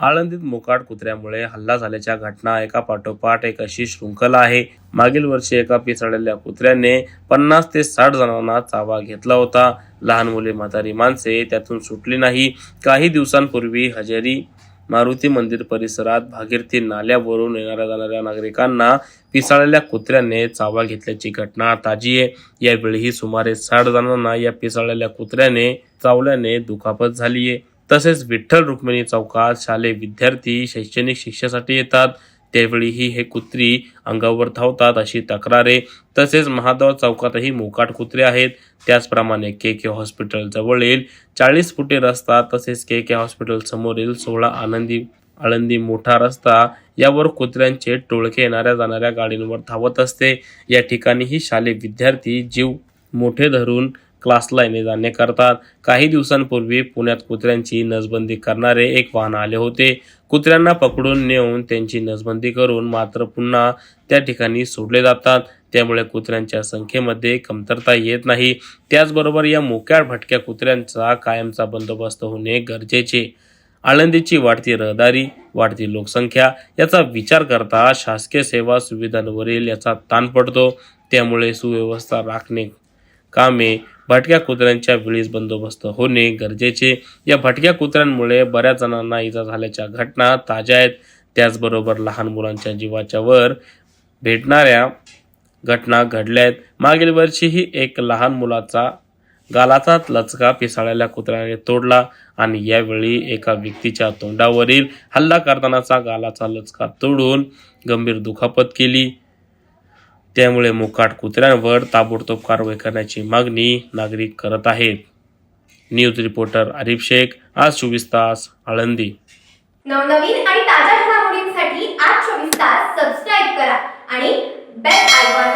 आळंदीत मोकाट कुत्र्यामुळे हल्ला झाल्याच्या घटना एका पाठोपाठ एक अशी शृंखला आहे. मागील वर्षी एका पिसाळलेल्या कुत्र्याने पन्नास ते साठ जणांना चावा घेतला होता. लहान मुले म्हातारी माणसे त्यातून सुटली नाही. काही दिवसांपूर्वी हजेरी मारुती मंदिर परिसरात भागीरथी नाल्यावरून येणाऱ्या जाणाऱ्या नागरिकांना पिसाळलेल्या कुत्र्याने चावा घेतल्याची घटना ताजी आहे. यावेळीही सुमारे साठ जणांना या पिसाळलेल्या कुत्र्याने चावल्याने दुखापत झाली आहे. तसेच विठ्ठल रुक्मिणी चौकात शालेय विद्यार्थी शैक्षणिक शिक्षेसाठी येतात. त्यावेळीही हे कुत्री अंगावर धावतात अशी तक्रारे. तसेच महादेव चौकातही मोकाट कुत्रे आहेत. त्याचप्रमाणे के के हॉस्पिटल जवळील चाळीस फुटे रस्ता तसेच के के हॉस्पिटल समोरील सोळा आनंदी आळंदी मोठा रस्ता. यावर कुत्र्यांचे टोळके येणाऱ्या जाणाऱ्या गाडींवर धावत असते. या ठिकाणीही शालेय विद्यार्थी जीव मोठे धरून क्लासला येणे जाणे करतात. काही दिवसांपूर्वी पुण्यात कुत्र्यांची नसबंदी करणारे एक वाहन आले होते. कुत्र्यांना पकडून नेऊन त्यांची नसबंदी करून मात्र पुन्हा त्या ठिकाणी सोडले जातात. त्यामुळे कुत्र्यांच्या संख्येमध्ये कमतरता येत नाही. त्याचबरोबर या मोक्याळ भटक्या कुत्र्यांचा कायमचा बंदोबस्त होणे गरजेचे. आळंदीची वाढती रहदारी वाढती लोकसंख्या याचा विचार करता शासकीय सेवा सुविधांवरील याचा ताण पडतो. त्यामुळे सुव्यवस्था राखणे कामे भटक्या कुत्र्यांच्या वेळीच बंदोबस्त होणे गरजेचे. या भटक्या कुत्र्यांमुळे बऱ्याच जणांना इजा झाल्याच्या घटना ताज्या आहेत. त्याचबरोबर लहान मुलांच्या जीवाच्या वर भेटणाऱ्या घटना घडल्या आहेत. मागील वर्षीही एक लहान मुलाचा गालाचा लचका पिसाळलेल्या कुत्र्याने तोडला आणि यावेळी एका व्यक्तीच्या तोंडावरील हल्ला करतानाचा गालाचा लचका तोडून गंभीर दुखापत केली. त्यामुळे मुकाट कुत्र्यांवर ताबडतोब कारवाई करण्याची मागणी नागरिक करत आहेत. न्यूज रिपोर्टर आरिफ शेख आज चोवीस तास आळंदी. नवनवीन आणि ताज्या घडामोडींसाठी आज चोवीस तास सबस्क्राईब करा आणि बेल आयकॉन